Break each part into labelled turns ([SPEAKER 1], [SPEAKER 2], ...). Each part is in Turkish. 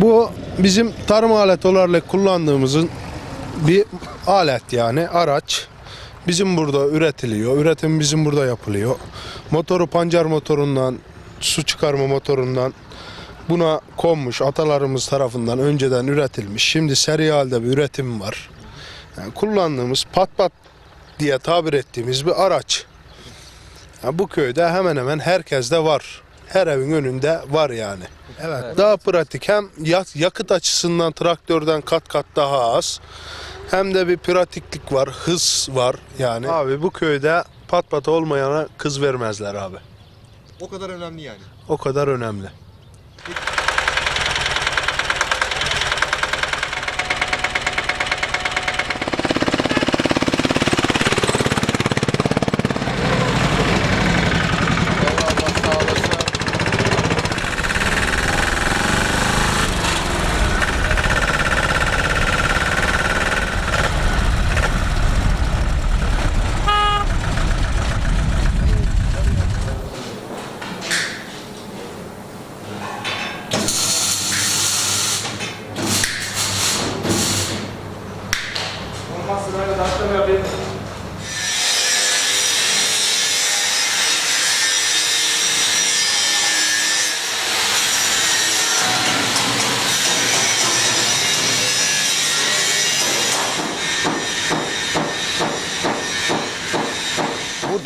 [SPEAKER 1] Bu bizim tarım aleti olarak kullandığımızın bir alet yani araç. Bizim burada üretiliyor. Üretim bizim burada yapılıyor. Motoru pancar motorundan, su çıkarma motorundan buna konmuş atalarımız tarafından önceden üretilmiş. Şimdi seri halde bir üretim var. Yani kullandığımız pat pat diye tabir ettiğimiz bir araç. Yani bu köyde hemen hemen herkeste var. Her evin önünde var yani. Evet. Daha pratik hem yak- yakıt açısından traktörden kat kat daha az. Hem de bir pratiklik var, hız var yani. Abi bu köyde pat pat olmayana kız vermezler abi.
[SPEAKER 2] O kadar önemli yani.
[SPEAKER 1] O kadar önemli.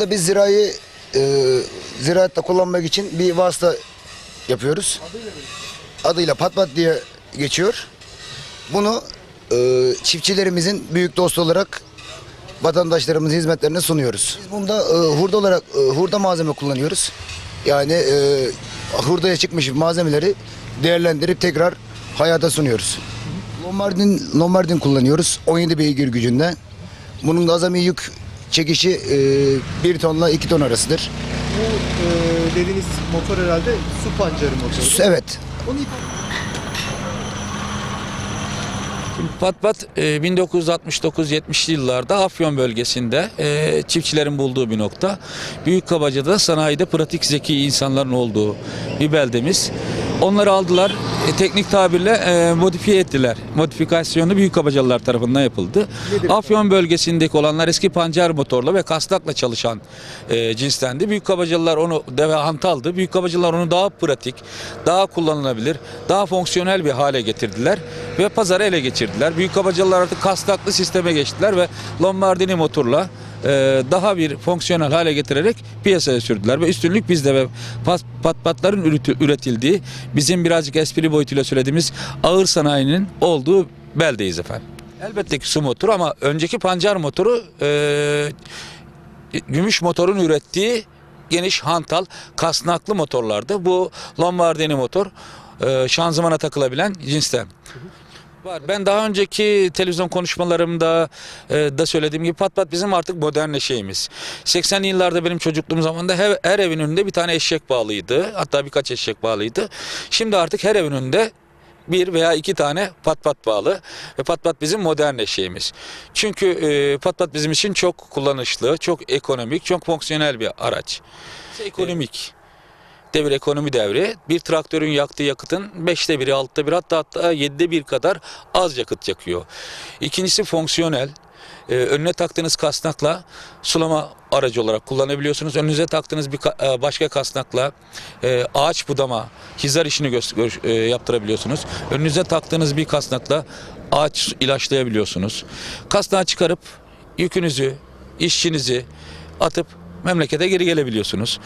[SPEAKER 3] Burada biz zirayı e, ziraatta kullanmak için bir vasıta yapıyoruz. Adıyla pat pat diye geçiyor. Bunu e, çiftçilerimizin büyük dostu olarak vatandaşlarımızın hizmetlerine sunuyoruz. Biz bunda e, hurda olarak e, hurda malzeme kullanıyoruz. Yani e, hurdaya çıkmış malzemeleri değerlendirip tekrar hayata sunuyoruz. Lombardin, Lombardin kullanıyoruz 17 beygir gücünde. Bunun da azami yük çekişi e, 1 tonla 2 ton arasıdır.
[SPEAKER 2] Bu e, dediğiniz motor herhalde su pancarı motoru.
[SPEAKER 3] Evet.
[SPEAKER 2] Onu
[SPEAKER 4] Pat Pat e, 1969-70'li yıllarda Afyon bölgesinde e, çiftçilerin bulduğu bir nokta. Büyük Kabaca'da sanayide pratik zeki insanların olduğu bir beldemiz. Onları aldılar, e, teknik tabirle e, modifiye ettiler. Modifikasyonu Büyük Kabacalılar tarafından yapıldı. Afyon bölgesindeki olanlar eski pancar motorla ve kastakla çalışan e, cinstendi. Büyük Kabacalılar onu deve hantaldı. Büyük Kabacalılar onu daha pratik, daha kullanılabilir, daha fonksiyonel bir hale getirdiler ve pazarı ele geçirdiler. Büyük Kabacalılar artık kastaklı sisteme geçtiler ve Lombardini motorla daha bir fonksiyonel hale getirerek piyasaya sürdüler ve üstünlük bizde ve pat, pat patların üretildiği bizim birazcık espri boyutuyla söylediğimiz ağır sanayinin olduğu beldeyiz efendim. Elbette ki su motoru ama önceki pancar motoru e, gümüş motorun ürettiği geniş hantal kasnaklı motorlardı. Bu Lombardini motor e, şanzımana takılabilen cinsten. Var. Ben daha önceki televizyon konuşmalarımda e, da söylediğim gibi pat pat bizim artık modern şeyimiz. 80'li yıllarda benim çocukluğum zamanında her, her evin önünde bir tane eşek bağlıydı. Hatta birkaç eşek bağlıydı. Şimdi artık her evin önünde bir veya iki tane pat pat bağlı ve pat pat bizim modern eşeğimiz. Çünkü e, pat pat bizim için çok kullanışlı, çok ekonomik, çok fonksiyonel bir araç. Ekonomik devir ekonomi devri bir traktörün yaktığı yakıtın beşte biri, altta bir hatta hatta yedide bir kadar az yakıt yakıyor. İkincisi fonksiyonel. Ee, önüne taktığınız kasnakla sulama aracı olarak kullanabiliyorsunuz. Önünüze taktığınız bir ka- e, başka kasnakla e, ağaç budama, hizar işini e, yaptırabiliyorsunuz. Önünüze taktığınız bir kasnakla ağaç ilaçlayabiliyorsunuz. Kasnağı çıkarıp yükünüzü, işçinizi atıp memlekete geri gelebiliyorsunuz.